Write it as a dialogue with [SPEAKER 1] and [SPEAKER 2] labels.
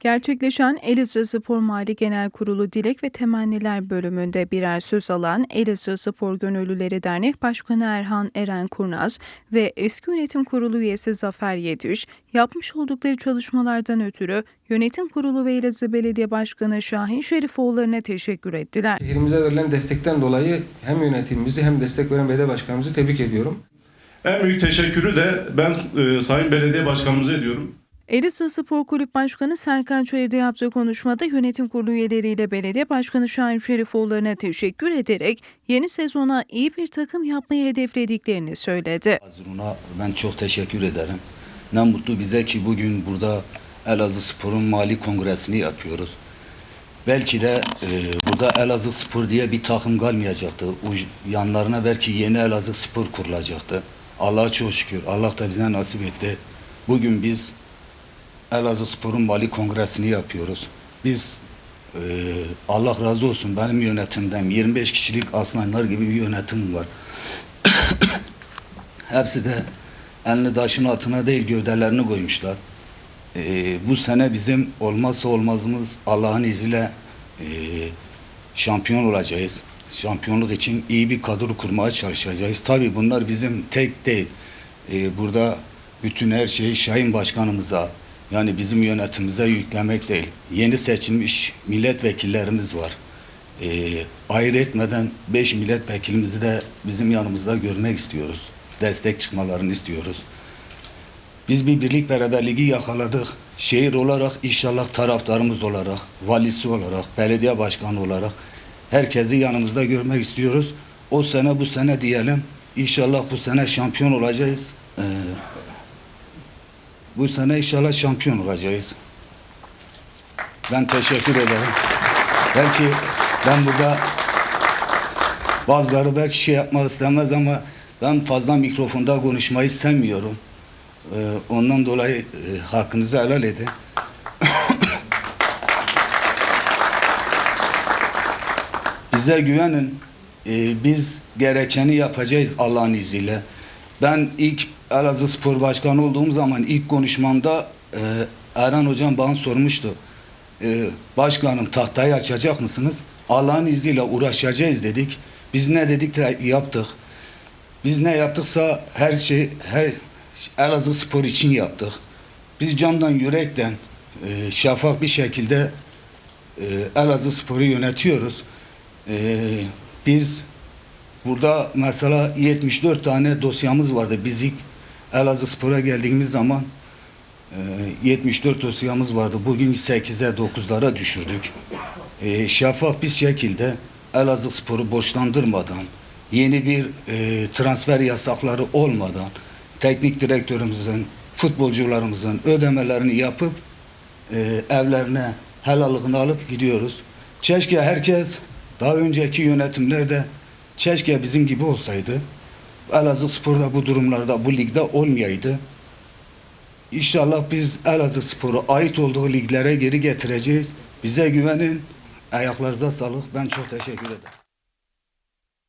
[SPEAKER 1] Gerçekleşen Elazığ Spor Mali Genel Kurulu Dilek ve Temenniler bölümünde birer söz alan Elazığ Spor Gönüllüleri Dernek Başkanı Erhan Eren Kurnaz ve eski yönetim kurulu üyesi Zafer Yetiş, yapmış oldukları çalışmalardan ötürü yönetim kurulu ve Elazığ Belediye Başkanı Şahin Şerifoğulları'na teşekkür ettiler.
[SPEAKER 2] Şehrimize verilen destekten dolayı hem yönetimimizi hem destek veren belediye başkanımızı tebrik ediyorum.
[SPEAKER 3] En büyük teşekkürü de ben e, Sayın Belediye Başkanımıza ediyorum.
[SPEAKER 1] Elazığ Spor Kulüp Başkanı Serkan Çayır'da yaptığı konuşmada yönetim kurulu üyeleriyle belediye başkanı Şahin Şerifoğulları'na teşekkür ederek yeni sezona iyi bir takım yapmayı hedeflediklerini söyledi.
[SPEAKER 4] Hazıruna ben çok teşekkür ederim. Ne mutlu bize ki bugün burada Elazığ Spor'un mali kongresini yapıyoruz. Belki de e, burada Elazığ Spor diye bir takım kalmayacaktı. Uc- yanlarına belki yeni Elazığ Spor kurulacaktı. Allah'a çok şükür. Allah da bize nasip etti. Bugün biz Elazığ Spor'un mali kongresini yapıyoruz. Biz e, Allah razı olsun benim yönetimden 25 kişilik aslanlar gibi bir yönetim var. Hepsi de elini taşın altına değil gövdelerini koymuşlar. Ee, bu sene bizim olmazsa olmazımız Allah'ın izniyle e, şampiyon olacağız. Şampiyonluk için iyi bir kadro kurmaya çalışacağız. Tabii bunlar bizim tek değil. Ee, burada bütün her şeyi Şahin Başkanımıza yani bizim yönetimimize yüklemek değil. Yeni seçilmiş milletvekillerimiz var. Ee, ayrı etmeden beş milletvekilimizi de bizim yanımızda görmek istiyoruz. Destek çıkmalarını istiyoruz. Biz bir birlik beraberliği yakaladık. Şehir olarak inşallah taraftarımız olarak, valisi olarak, belediye başkanı olarak herkesi yanımızda görmek istiyoruz. O sene bu sene diyelim. İnşallah bu sene şampiyon olacağız. Ee, bu sene inşallah şampiyon olacağız. Ben teşekkür ederim. Belki ben burada bazıları belki şey yapmak istemez ama ben fazla mikrofonda konuşmayı sevmiyorum. Ee, ondan dolayı e, hakkınızı helal edin. Bize güvenin. Ee, biz gerekeni yapacağız Allah'ın izniyle. Ben ilk Elazığ Spor Başkanı olduğum zaman ilk konuşmamda e, Erhan Hocam bana sormuştu. E, başkanım tahtayı açacak mısınız? Allah'ın izniyle uğraşacağız dedik. Biz ne dedik de yaptık. Biz ne yaptıksa her şey her Elazığ Spor için yaptık. Biz candan yürekten e, şeffaf bir şekilde e, Elazığ Spor'u yönetiyoruz. E, biz burada mesela 74 tane dosyamız vardı. Biz ilk Elazığ Spor'a geldiğimiz zaman e, 74 dosyamız vardı. Bugün 8'e 9'lara düşürdük. E, şeffaf bir şekilde Elazığ Spor'u borçlandırmadan, yeni bir e, transfer yasakları olmadan teknik direktörümüzün, futbolcularımızın ödemelerini yapıp e, evlerine helallıkını alıp gidiyoruz. Keşke herkes daha önceki yönetimlerde keşke bizim gibi olsaydı. Elazığ Spor'da bu durumlarda bu ligde olmayaydı. İnşallah biz Elazığ Spor'u ait olduğu liglere geri getireceğiz. Bize güvenin. Ayaklarınıza sağlık. Ben çok teşekkür ederim.